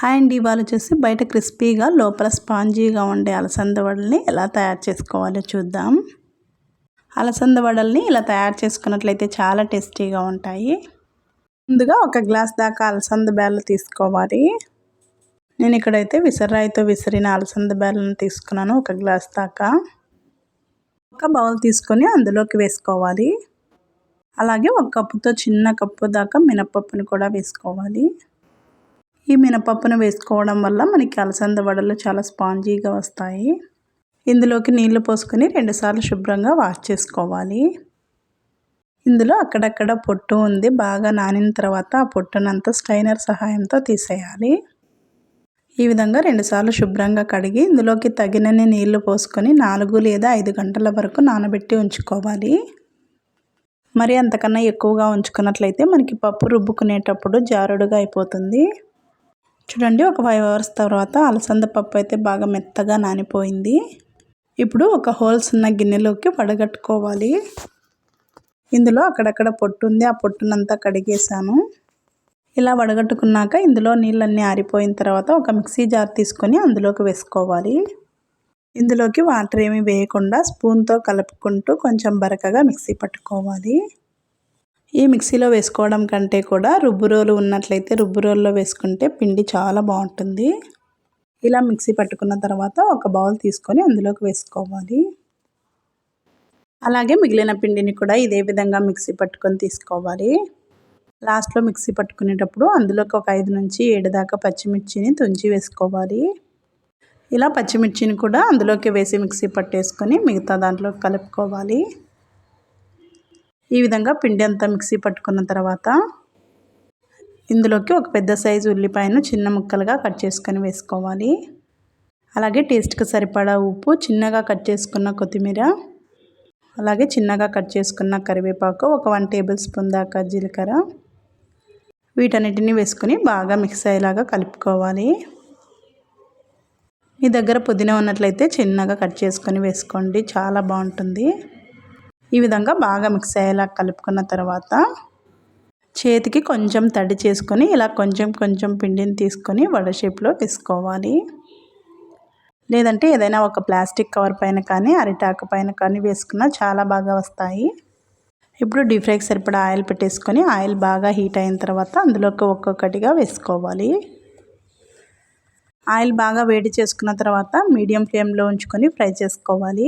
Hi ఇవాళ వచ్చేసి బయట క్రిస్పీగా లోపల స్పాంజీగా ఉండే అలసంద వడల్ని ఎలా తయారు చేసుకోవాలో చూద్దాం. అలసంద వడల్ని ఇలా తయారు చేసుకున్నట్లయితే చాలా టేస్టీగా ఉంటాయి. ముందుగా ఒక గ్లాస్ దాకా అలసంద బ్యాళ్ళు తీసుకోవాలి. నేను ఇక్కడైతే విసరాయితో విసిరిన అలసంద బ్యాళ్ళను తీసుకున్నాను ఒక గ్లాస్ దాకా. ఒక బౌల్ తీసుకొని అందులోకి వేసుకోవాలి. అలాగే ఒక కప్పుతో చిన్న కప్పు దాకా మినప్పప్పును కూడా వేసుకోవాలి. ఈ మినపప్పును వేసుకోవడం వల్ల మనకి అలసంద వడలు చాలా స్పాంజీగా వస్తాయి. ఇందులోకి నీళ్ళు పోసుకొని రెండుసార్లు శుభ్రంగా వాష్ చేసుకోవాలి. ఇందులో అక్కడక్కడ పొట్టు ఉంది. బాగా నానిన తర్వాత ఆ పొట్టునంతా స్టైనర్ సహాయంతో తీసేయాలి. ఈ విధంగా రెండుసార్లు శుభ్రంగా కడిగి ఇందులోకి తగినన్ని నీళ్ళు పోసుకొని నాలుగు లేదా ఐదు గంటల వరకు నానబెట్టి ఉంచుకోవాలి. మరి అంతకన్నా ఎక్కువగా ఉంచుకున్నట్లయితే మనకి పప్పు రుబ్బుకునేటప్పుడు జారుడుగా అయిపోతుంది. చూడండి ఒక ఫైవ్ అవర్స్ తర్వాత అలసంద పప్పు అయితే బాగా మెత్తగా నానిపోయింది. ఇప్పుడు ఒక హోల్స్ ఉన్న గిన్నెలోకి వడగట్టుకోవాలి. ఇందులో అక్కడక్కడ పొట్టు ఉంది ఆ పొట్టునంతా కడిగేసాను ఇలా వడగట్టుకున్నాక ఇందులో నీళ్ళన్నీ ఆరిపోయిన తర్వాత ఒక మిక్సీ జార్ తీసుకొని అందులోకి వేసుకోవాలి. ఇందులోకి వాటర్ ఏమి వేయకుండా స్పూన్తో కలుపుకుంటూ కొంచెం బరకగా మిక్సీ పట్టుకోవాలి. ఈ మిక్సీలో వేసుకోవడం కంటే కూడా రుబ్బు రోలు ఉన్నట్లయితే రుబ్బు రోల్లో వేసుకుంటే పిండి చాలా బాగుంటుంది. ఇలా మిక్సీ పట్టుకున్న తర్వాత ఒక బౌల్ తీసుకొని అందులోకి వేసుకోవాలి. అలాగే మిగిలిన పిండిని కూడా ఇదే విధంగా మిక్సీ పట్టుకొని తీసుకోవాలి. లాస్ట్లో మిక్సీ పట్టుకునేటప్పుడు అందులోకి ఒక ఐదు నుంచి ఏడు దాకా పచ్చిమిర్చిని తుంచి వేసుకోవాలి. ఇలా పచ్చిమిర్చిని కూడా అందులోకి వేసి మిక్సీ పట్టేసుకొని మిగతా దాంట్లో కలుపుకోవాలి. ఈ విధంగా పిండి అంతా మిక్సీ పట్టుకున్న తర్వాత ఇందులోకి ఒక పెద్ద సైజు ఉల్లిపాయను చిన్న ముక్కలుగా కట్ చేసుకొని వేసుకోవాలి. అలాగే టేస్ట్కి సరిపడా ఉప్పు చిన్నగా కట్ చేసుకున్న కొత్తిమీర అలాగే చిన్నగా కట్ చేసుకున్న కరివేపాకు ఒక వన్ టేబుల్ స్పూన్ దాకా జీలకర్ర. వీటన్నిటిని వేసుకొని బాగా మిక్స్ అయ్యేలాగా కలుపుకోవాలి. మీ దగ్గర పుదీనా ఉన్నట్లయితే చిన్నగా కట్ చేసుకొని వేసుకోండి చాలా బాగుంటుంది. ఈ విధంగా బాగా మిక్స్ అయ్యేలా కలుపుకున్న తర్వాత చేతికి కొంచెం తడి చేసుకొని ఇలా కొంచెం కొంచెం పిండిని తీసుకొని వడ షేప్లో వేసుకోవాలి. లేదంటే ఏదైనా ఒక ప్లాస్టిక్ కవర్ పైన కానీ అరిటాకు పైన కానీ వేసుకున్నా చాలా బాగా వస్తాయి. ఇప్పుడు డీప్ ఫ్రైకి సరిపడా ఆయిల్ పెట్టేసుకొని ఆయిల్ బాగా హీట్ అయిన తర్వాత అందులోకి ఒక్కొక్కటిగా వేసుకోవాలి. ఆయిల్ బాగా వేడి చేసుకున్న తర్వాత మీడియం ఫ్లేమ్లో ఉంచుకొని ఫ్రై చేసుకోవాలి.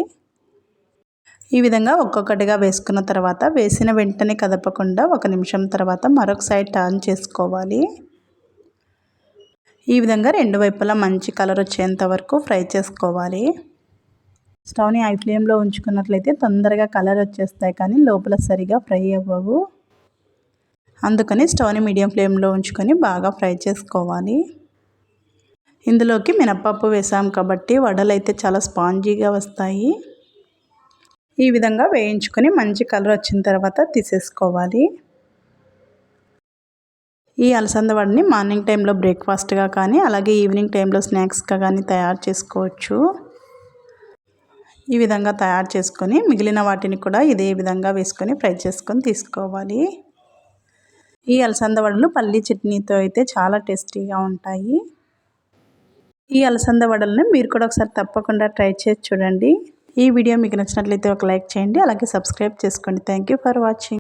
ఈ విధంగా ఒక్కొక్కటిగా వేసుకున్న తర్వాత వేసిన వెంటనే కదపకుండా ఒక నిమిషం తర్వాత మరొక సైడ్ టర్న్ చేసుకోవాలి. ఈ విధంగా రెండు వైపులా మంచి కలర్ వచ్చేంత వరకు ఫ్రై చేసుకోవాలి. స్టవ్ని హై ఫ్లేమ్లో ఉంచుకున్నట్లయితే తొందరగా కలర్ వచ్చేస్తాయి కానీ లోపల సరిగా ఫ్రై అవ్వవు. అందుకని స్టవ్ని మీడియం ఫ్లేమ్లో ఉంచుకొని బాగా ఫ్రై చేసుకోవాలి. ఇందులోకి మినప్పప్పు వేసాం కాబట్టి వడలు అయితే చాలా స్పాంజీగా వస్తాయి. ఈ విధంగా వేయించుకొని మంచి కలర్ వచ్చిన తర్వాత తీసేసుకోవాలి. ఈ అలసంద వడిని మార్నింగ్ టైంలో బ్రేక్ఫాస్ట్గా కానీ అలాగే ఈవినింగ్ టైంలో స్నాక్స్గా కానీ తయారు చేసుకోవచ్చు. ఈ విధంగా తయారు చేసుకొని మిగిలిన వాటిని కూడా ఇదే విధంగా వేసుకొని ఫ్రై చేసుకొని తీసుకోవాలి. ఈ అలసంద వడలు పల్లీ చట్నీతో అయితే చాలా టేస్టీగా ఉంటాయి. ఈ అలసంద వడలను మీరు కూడా ఒకసారి తప్పకుండా ట్రై చేసి చూడండి. ఈ వీడియో మీకు నచ్చినట్లయితే ఒక లైక్ చేయండి అలాగే సబ్స్క్రైబ్ చేసుకోండి. Thank for watching